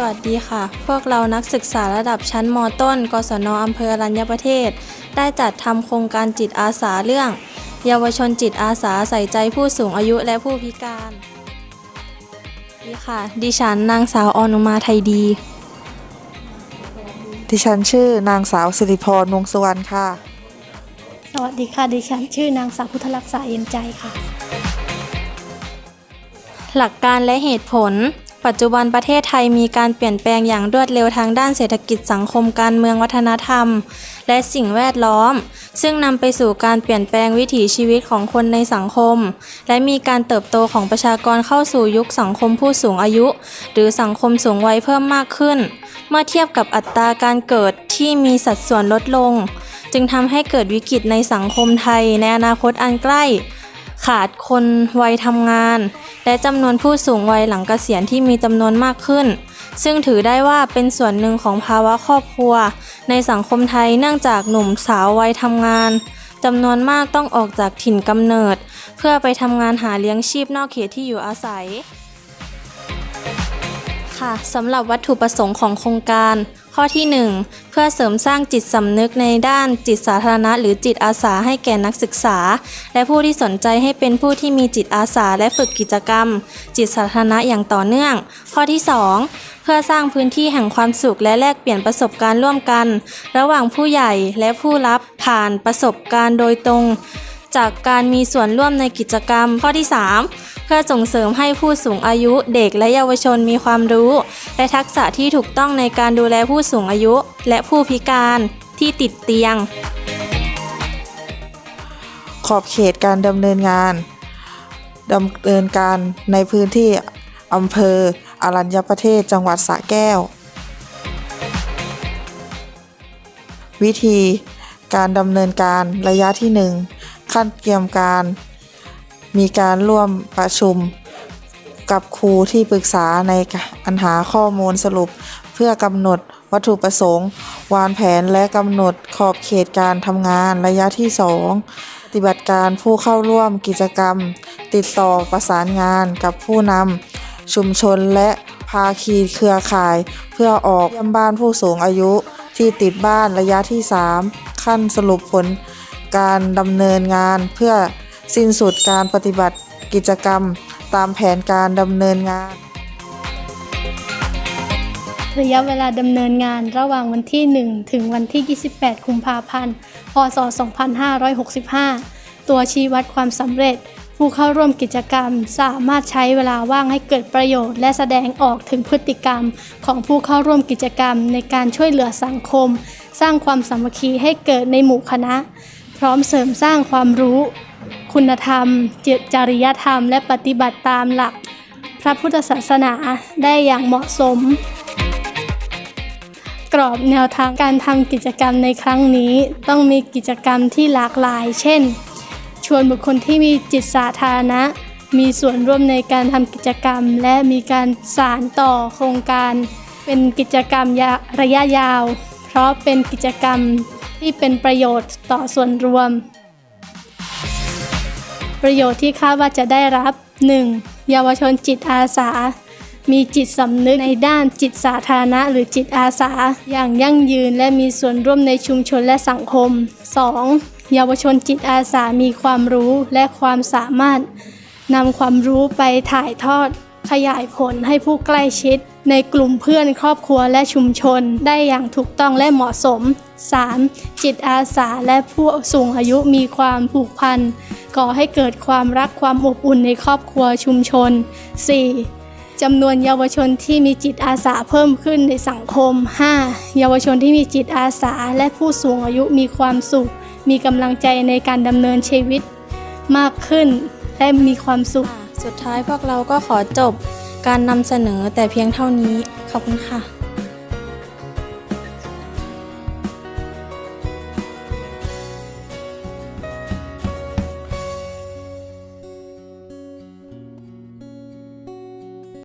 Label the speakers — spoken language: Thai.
Speaker 1: สวัสดีค่ะ พวกเรานักศึกษาระดับชั้นมต้น กศนอำเภออรัญญประเทศ ได้จัดทำโครงการจิตอาสาเรื่อง เยาวชนจิตอาสาใส่ใจผู้สูงอายุและผู้พิการดีค่ะ ดิฉันนางสาวออนุมาไทยดี
Speaker 2: ดิฉันชื่อนางสาวสิริพรวงสุวรรณค่ะ
Speaker 3: สวัสดีค่ะ ดิฉันชื่อนางสาวพุทธลักษาเย็นใจค่ะ
Speaker 1: หลักการและเหตุผล ปัจจุบันประเทศไทยมีการเปลี่ยนแปลงอย่างรวดเร็วทางด้านเศรษฐกิจสังคมการเมืองวัฒนธรรม และสิ่งแวดล้อม ซึ่งนำไปสู่การเปลี่ยนแปลงวิถีชีวิตของคนในสังคม และมีการเติบโตของประชากรเข้าสู่ยุคสังคมผู้สูงอายุ หรือสังคมสูงวัยเพิ่มมากขึ้น เมื่อเทียบกับอัตราการเกิดที่มีสัดส่วนลดลง จึงทำให้เกิดวิกฤตในสังคมไทยในอนาคตอันใกล้ ขาดคนวัยทำงาน และจำนวนผู้สูงวัยหลังเกษียณที่มีจำนวนมากขึ้น ซึ่งถือได้ว่าเป็นส่วนหนึ่งของภาวะครอบครัว ในสังคมไทยเนื่องจากหนุ่มสาววัยทำงานจำนวนมากต้องออกจากถิ่นกำเนิด เพื่อไปทำงานหาเลี้ยงชีพนอกเขตที่อยู่อาศัย ค่ะสำหรับวัตถุประสงค์ของโครงการ ข้อที่ 1 เพื่อเสริมสร้างจิตสำนึกในด้านจิตสาธารณะ หรือจิตอาสาให้แก่นักศึกษา และผู้ที่สนใจให้เป็นผู้ที่มีจิตอาสาและฝึกกิจกรรม จิตสาธารณะอย่างต่อเนื่อง ข้อที่ 2 เพื่อสร้างพื้นที่แห่งความสุขและแลกเปลี่ยนประสบการณ์ร่วมกัน ระหว่างผู้ใหญ่และผู้รับผ่านประสบการณ์โดยตรง จากการมีส่วนร่วมในกิจกรรม ข้อที่ 3 เพื่อส่งเสริมให้ผู้สูงอายุเด็กและเยาวชนมีความรู้ และทักษะที่ถูกต้องในการดูแลผู้สูงอายุ และผู้พิการที่ติดเตียง
Speaker 2: ขอบเขตการดำเนินงานดำเนินการในพื้นที่อำเภออรัญญประเทศจังหวัดสระแก้ว วิธีการดำเนินการระยะที่ 1 ขั้นเตรียมการ มีการร่วมประชุมกับครูที่ปรึกษาในการหาข้อมูลสรุป เพื่อกำหนดวัตถุประสงค์ วางแผนและกำหนดขอบเขตการทำงานระยะที่ 2 ปฏิบัติการผู้เข้าร่วมกิจกรรม ติดต่อประสานงานกับผู้นำชุมชนและภาคีเครือข่าย เพื่อออกเยี่ยมบ้านผู้สูงอายุที่ติดบ้านระยะที่ 3 ขั้นสรุปผลการดำเนินงานเพื่อ สิ้นสุดการปฏิบัติกิจกรรมตามแผนการดำเนินงาน
Speaker 3: ระยะเวลาดำเนินงานระหว่างวันที่ 1 ถึงวันที่ 28 กุมภาพันธ์ พศ 2565 ตัวชี้วัดความสำเร็จ ผู้เข้าร่วมกิจกรรมสามารถใช้เวลาว่างให้เกิดประโยชน์ และแสดงออกถึงพฤติกรรมของผู้เข้าร่วมกิจกรรม ในการช่วยเหลือสังคม สร้างความสามัคคีให้เกิดในหมู่คณะ พร้อมเสริมสร้างความรู้ คุณธรรมจจริยธรรม และปฏิบัติตามหลักพระพุทธศาสนาได้อย่างเหมาะสม กรอบแนวทางการทำกิจกรรมในครั้งนี้ ต้องมีกิจกรรมที่หลากหลาย เช่น ชวนบุคคลที่มีจิตสาธารณะ มีส่วนร่วมในการทำกิจกรรม และมีการสานต่อโครงการ เป็นกิจกรรมระยะยาว เพราะเป็นกิจกรรมที่เป็นประโยชน์ต่อส่วนรวม ประโยชน์ที่คาดว่าจะได้รับ 1. เยาวชนจิตอาสา มีจิตสำนึกในด้านจิตสาธารณะหรือจิตอาสา อย่างยั่งยืนและมีส่วนร่วมในชุมชนและสังคม 2. เยาวชนจิตอาสามีความรู้และความสามารถนำความรู้ไปถ่ายทอด ขยายผลให้ผู้ใกล้ชิด ในกลุ่มเพื่อนครอบครัวและชุมชนได้อย่างถูกต้องและเหมาะสม 3. จิตอาสาและผู้สูงอายุมีความผูกพันก่อให้เกิดความรักความอบอุ่นในครอบครัวชุมชน 4. จำนวนเยาวชนที่มีจิตอาสาเพิ่มขึ้นในสังคม 5. เยาวชนที่มีจิตอาสาและผู้สูงอายุมีความสุข มีกำลังใจในการดำเนินชีวิตมากขึ้น และมีความสุข
Speaker 1: สุดท้ายพวกเราก็ขอจบการนำเสนอแต่เพียงเท่านี้ ขอบคุณค่ะ